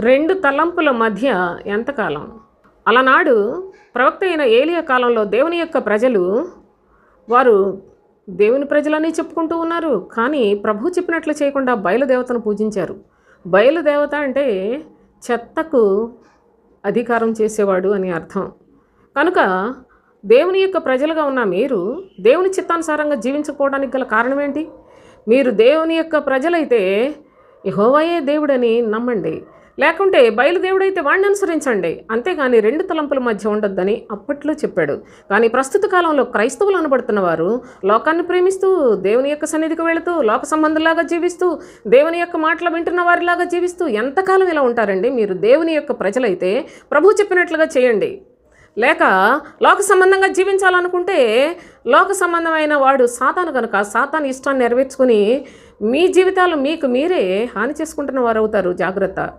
రెండు తలంపుల మధ్య ఎంతకాలం? అలనాడు ప్రవక్త అయిన ఏలియా కాలంలో దేవుని యొక్క ప్రజలు వారు దేవుని ప్రజలని చెప్పుకుంటూ ఉన్నారు. కానీ ప్రభు చెప్పినట్లు చేయకుండా బయలుదేవతను పూజించారు. బయలుదేవత అంటే చెత్తకు అధికారం చేసేవాడు అని అర్థం. కనుక దేవుని యొక్క ప్రజలుగా ఉన్న మీరు దేవుని చిత్తానుసారంగా జీవించకపోవడానికి గల కారణం ఏంటి? మీరు దేవుని యొక్క ప్రజలైతే యెహోవాయే దేవుడని నమ్మండి. లేకుంటే బయలుదేవుడైతే వాడిని అనుసరించండి. అంతేగాని రెండు తలంపుల మధ్య ఉండొద్దని అప్పట్లో చెప్పాడు. కానీ ప్రస్తుత కాలంలో క్రైస్తవులు అనబడుతున్న వారు లోకాన్ని ప్రేమిస్తూ దేవుని యొక్క సన్నిధికి వెళుతూ లోక సంబంధంలాగా జీవిస్తూ దేవుని యొక్క మాటలు వింటున్న వారిలాగా జీవిస్తూ ఎంతకాలం ఇలా ఉంటారండి? మీరు దేవుని యొక్క ప్రజలైతే ప్రభు చెప్పినట్లుగా చేయండి. లేక లోక సంబంధంగా జీవించాలనుకుంటే లోక సంబంధమైన వాడు సాతాను కనుక సాతాను ఇష్టాన్ని నెరవేర్చుకుని మీ జీవితాలు మీకు మీరే హాని చేసుకుంటున్న వారు అవుతారు జాగ్రత్త.